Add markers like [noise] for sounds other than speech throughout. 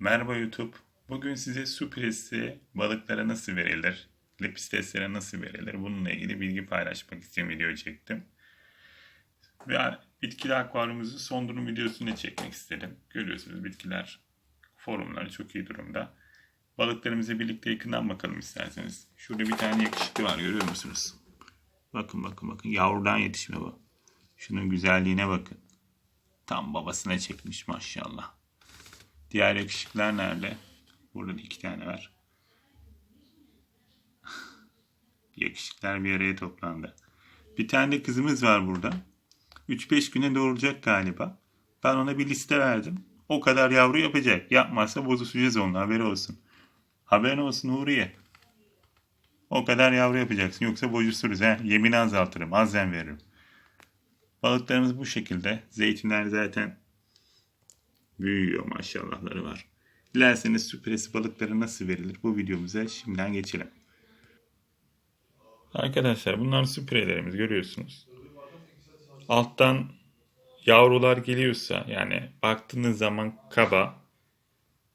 Merhaba YouTube. Bugün size su piresi balıklara nasıl verilir, lepisteslere nasıl verilir bununla ilgili bilgi paylaşmak için video çektim. Ve bitkili akvaryumumuzu son durum videosunu çekmek istedim. Görüyorsunuz bitkiler forumları çok iyi durumda. Balıklarımıza birlikte yakından bakalım isterseniz. Şurada bir tane yakışıklı var görüyor musunuz? Bakın bakın bakın yavrudan yetişme bu. Şunun güzelliğine bakın. Tam babasına çekmiş maşallah. Diğer yakışıklar nerede? Burada da iki tane var. [laughs] Yakışıklar bir araya toplandı. Bir tane de kızımız var burada. 3-5 güne doğuracak galiba. Ben ona bir liste verdim. O kadar yavru yapacak. Yapmazsa bozuşacağız onun haberi olsun. Haberin olsun Huriye. O kadar yavru yapacaksın. Yoksa bozuşuruz. He. Yemini azaltırım. Azzen veririm. Balıklarımız bu şekilde. Zeytinler zaten büyüyor maşallahları var. Dilerseniz süpresi balıkları nasıl verilir bu videomuza şimdiden geçelim. Arkadaşlar bunlar süprelerimiz görüyorsunuz. Alttan yavrular geliyorsa yani baktığınız zaman kaba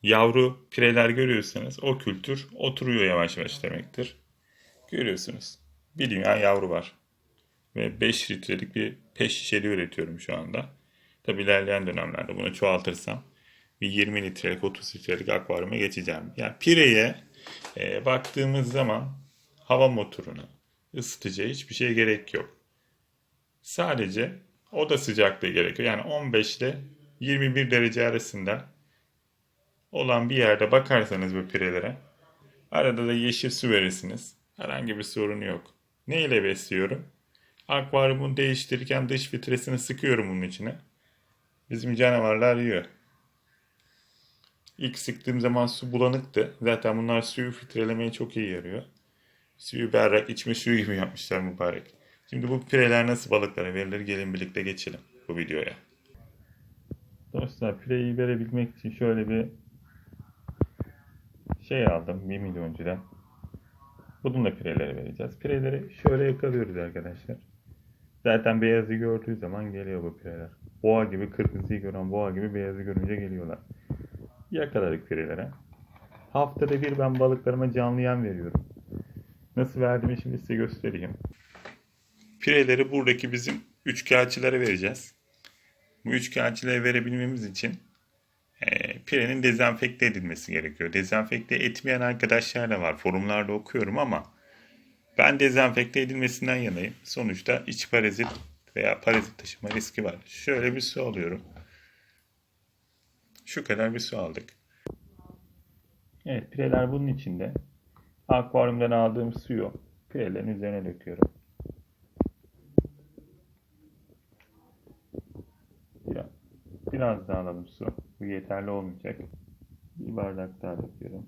yavru pireler görüyorsanız o kültür oturuyor yavaş yavaş demektir. Görüyorsunuz. Bir dünya yavru var. Ve 5 litrelik bir peş şişeli üretiyorum şu anda. Tabi ilerleyen dönemlerde bunu çoğaltırsam bir 20 litrelik 30 litrelik akvaryuma geçeceğim. Yani pireye e, baktığımız zaman hava motoruna ısıtıcı hiçbir şeye gerek yok. Sadece oda sıcaklığı gerekiyor. Yani 15 ile 21 derece arasında olan bir yerde bakarsanız bu pirelere arada da yeşil su verirsiniz. Herhangi bir sorunu yok. Ne ile besliyorum? Akvaryumu değiştirirken dış filtresini sıkıyorum bunun içine. Bizim canavarlar yiyor. İlk sıktığım zaman su bulanıktı. Zaten bunlar suyu filtrelemeye çok iyi yarıyor. Suyu berrak, içme suyu gibi yapmışlar mübarek. Şimdi bu pireler nasıl balıklara verilir gelin birlikte geçelim bu videoya. Dostlar pireyi verebilmek için şöyle bir şey aldım 1 milyoncudan. Bununla pireleri vereceğiz. Pireleri şöyle yakalıyoruz arkadaşlar. Zaten beyazı gördüğü zaman geliyor bu pireler. Boğa gibi kırmızıyı gören boğa gibi beyazı görünce geliyorlar. Yakaladık pirelere. Haftada bir ben balıklarıma canlı yem veriyorum. Nasıl verdiğimi şimdi size göstereyim. Pireleri buradaki bizim üçkağıtçılara vereceğiz. Bu üçkağıtçılara verebilmemiz için e, pirenin dezenfekte edilmesi gerekiyor. Dezenfekte etmeyen arkadaşlar da var. Forumlarda okuyorum ama ben dezenfekte edilmesinden yanayım. Sonuçta iç parazit veya parazit taşıma riski var. Şöyle bir su alıyorum. Şu kadar bir su aldık. Evet pireler bunun içinde. Akvaryumdan aldığım suyu pirelerin üzerine döküyorum. Biraz, daha alalım su. Bu yeterli olmayacak. Bir bardak daha döküyorum.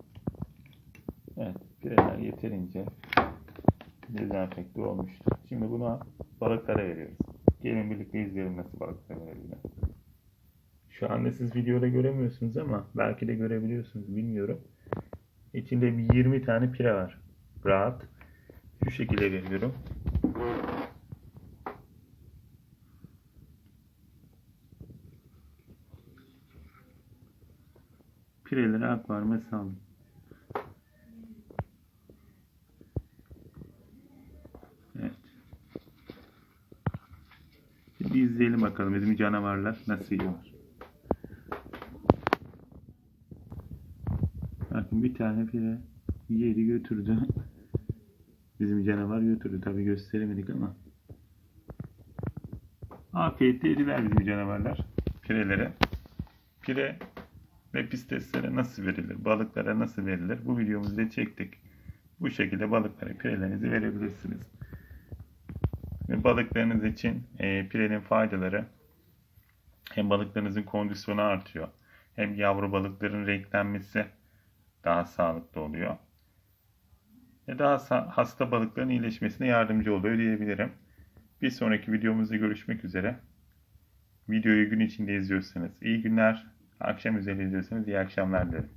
Evet pireler yeterince dezenfekte olmuştur. Şimdi buna balıklara veriyoruz. Gelin birlikte izleyelim nasıl balıklara verilir. Şu anda siz videoda göremiyorsunuz ama belki de görebiliyorsunuz bilmiyorum. İçinde bir 20 tane pire var. Rahat. Şu şekilde veriyorum. Pireleri akvaryuma saldım. Evet. Şimdi izleyelim bakalım bizim canavarlar nasıl yiyorlar. Bakın bir tane pire yedi götürdü. Bizim canavar götürdü. Tabi gösteremedik ama. Afiyetle yediler bizim canavarlar. Pirelere. Pire ve pisteslere nasıl verilir? Balıklara nasıl verilir? Bu videomuzda çektik. Bu şekilde balıklara pirelerinizi verebilirsiniz. Balıklarınız için e, pirenin faydaları hem balıklarınızın kondisyonu artıyor. Hem yavru balıkların renklenmesi daha sağlıklı oluyor. Ve daha hasta balıkların iyileşmesine yardımcı oluyor diyebilirim. Bir sonraki videomuzda görüşmek üzere. Videoyu gün içinde izliyorsanız iyi günler, akşam üzeri izliyorsanız iyi akşamlar dilerim.